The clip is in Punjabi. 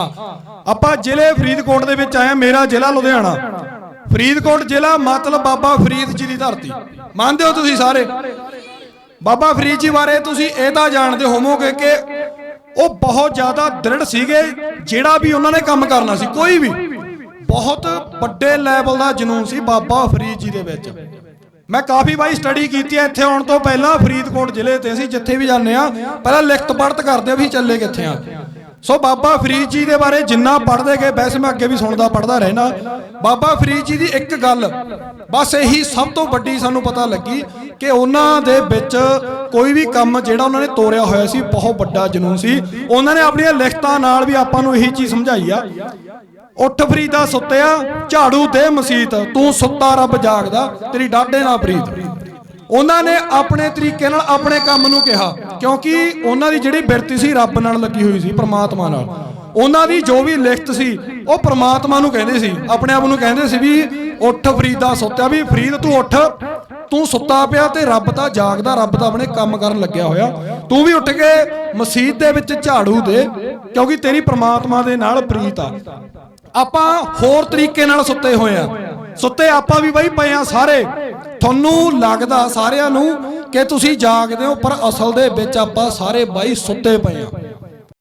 ਆਪਾਂ ਜ਼ਿਲ੍ਹੇ ਫਰੀਦਕੋਟ ਦੇ ਵਿੱਚ ਆਏ ਮੇਰਾ ਜ਼ਿਲ੍ਹਾ ਲੁਧਿਆਣਾ। ਫਰੀਦਕੋਟ ਜ਼ਿਲ੍ਹਾ ਮਤਲਬ ਬਾਬਾ ਫਰੀਦ ਜੀ ਦੀ ਧਰਤੀ। ਮੰਨਦੇ ਹੋ ਤੁਸੀਂ ਸਾਰੇ? ਬਾਬਾ ਫਰੀਦ ਜੀ ਬਾਰੇ ਤੁਸੀਂ ਇਹ ਤਾਂ ਜਾਣਦੇ ਹੋਵੋਗੇ ਕਿ ਉਹ ਬਹੁਤ ਜ਼ਿਆਦਾ ਦ੍ਰਿੜ ਸੀਗੇ, ਜਿਹੜਾ ਵੀ ਉਹਨਾਂ ਨੇ ਕੰਮ ਕਰਨਾ ਸੀ, ਕੋਈ ਵੀ। ਬਹੁਤ ਵੱਡੇ ਲੈਵਲ ਦਾ ਜਨੂਨ ਸੀ ਬਾਬਾ ਫਰੀਦ ਜੀ ਦੇ ਵਿੱਚ। ਮੈਂ ਕਾਫੀ ਵਾਰੀ ਸਟੱਡੀ ਕੀਤੀ ਹੈ, ਇੱਥੇ ਆਉਣ ਤੋਂ ਪਹਿਲਾਂ ਫਰੀਦਕੋਟ ਜ਼ਿਲ੍ਹੇ ਤੇ ਅਸੀਂ ਜਿੱਥੇ ਵੀ ਜਾਂਦੇ ਆ ਪਹਿਲਾਂ ਲਿਖਤ ਪੜਤ ਕਰਦੇ ਆ ਵੀ ਚੱਲੇ ਕਿੱਥੇ ਆ ਸੋ ਬਾਬਾ ਫਰੀਦ ਜੀ ਦੇ ਬਾਰੇ ਜਿੰਨਾ ਪੜ੍ਹਦੇ ਗਏ, ਵੈਸੇ ਮੈਂ ਅੱਗੇ ਵੀ ਸੁਣਦਾ, ਪੜ੍ਹਦਾ ਰਹਿਣਾ ਬਾਬਾ ਫਰੀਦ ਜੀ ਦੀ ਇੱਕ ਗੱਲ, ਬਸ ਇਹੀ ਸਭ ਤੋਂ ਵੱਡੀ ਸਾਨੂੰ ਪਤਾ ਲੱਗੀ ਕਿ ਉਹਨਾਂ ਦੇ ਵਿੱਚ ਕੋਈ ਵੀ ਕੰਮ ਜਿਹੜਾ ਉਹਨਾਂ ਨੇ ਤੋਰਿਆ ਹੋਇਆ ਸੀ, ਬਹੁਤ ਵੱਡਾ ਜਨੂਨ ਸੀ। ਉਹਨਾਂ ਨੇ ਆਪਣੀਆਂ ਲਿਖਤਾਂ ਨਾਲ ਵੀ ਆਪਾਂ ਨੂੰ ਇਹੀ ਚੀਜ਼ ਸਮਝਾਈ ਆ। ਉੱਠ ਫਰੀਦਾ ਸੁੱਤਿਆ, ਝਾੜੂ ਦੇ ਮਸੀਤ, ਤੂੰ ਸੁੱਤਾ ਰੱਬ ਜਾਗਦਾ, ਤੇਰੀ ਡਾਢੇ ਨਾਲ ਪ੍ਰੀਤ ਉਹਨਾਂ ਨੇ ਆਪਣੇ ਤਰੀਕੇ ਨਾਲ ਆਪਣੇ ਕੰਮ ਨੂੰ ਕਿਹਾ, ਕਿਉਂਕਿ ਉਹਨਾਂ ਦੀ ਜਿਹੜੀ ਬਿਰਤੀ ਸੀ ਰੱਬ ਨਾਲ ਲੱਗੀ ਹੋਈ ਸੀ, ਪ੍ਰਮਾਤਮਾ ਨਾਲ। ਉਹਨਾਂ ਦੀ ਜੋ ਵੀ ਲਿਖਤ ਸੀ, ਉਹ ਪ੍ਰਮਾਤਮਾ ਨੂੰ ਕਹਿੰਦੇ ਸੀ, ਆਪਣੇ ਆਪ ਨੂੰ ਕਹਿੰਦੇ ਸੀ ਵੀ ਉੱਠ ਫਰੀਦਾ ਸੁੱਤਿਆ ਵੀ ਫਰੀਦ ਤੂੰ ਉੱਠ, ਤੂੰ ਸੁੱਤਾ ਪਿਆ ਤੇ ਰੱਬ ਤਾਂ ਜਾਗਦਾ, ਰੱਬ ਤਾਂ ਆਪਣੇ ਕੰਮ ਕਰਨ ਲੱਗਿਆ ਹੋਇਆ। ਤੂੰ ਵੀ ਉੱਠ ਕੇ ਮਸਜਿਦ ਦੇ ਵਿੱਚ ਝਾੜੂ ਦੇ, ਕਿਉਂਕਿ ਤੇਰੀ ਪ੍ਰਮਾਤਮਾ ਦੇ ਨਾਲ ਪ੍ਰੀਤ ਆ। ਆਪਾਂ ਹੋਰ ਤਰੀਕੇ ਨਾਲ ਸੁੱਤੇ ਹੋਏ ਆ। ਸੁੱਤੇ ਆਪਾਂ ਵੀ ਬਈ ਪਏ ਆ ਸਾਰੇ। ਤੁਹਾਨੂੰ ਲੱਗਦਾ ਸਾਰਿਆਂ ਨੂੰ ਕਿ ਤੁਸੀਂ ਜਾਗਦੇ ਹੋ, ਪਰ ਅਸਲ ਦੇ ਵਿੱਚ ਆਪਾਂ ਸਾਰੇ ਬਾਈ ਸੁੱਤੇ ਪਏ ਆ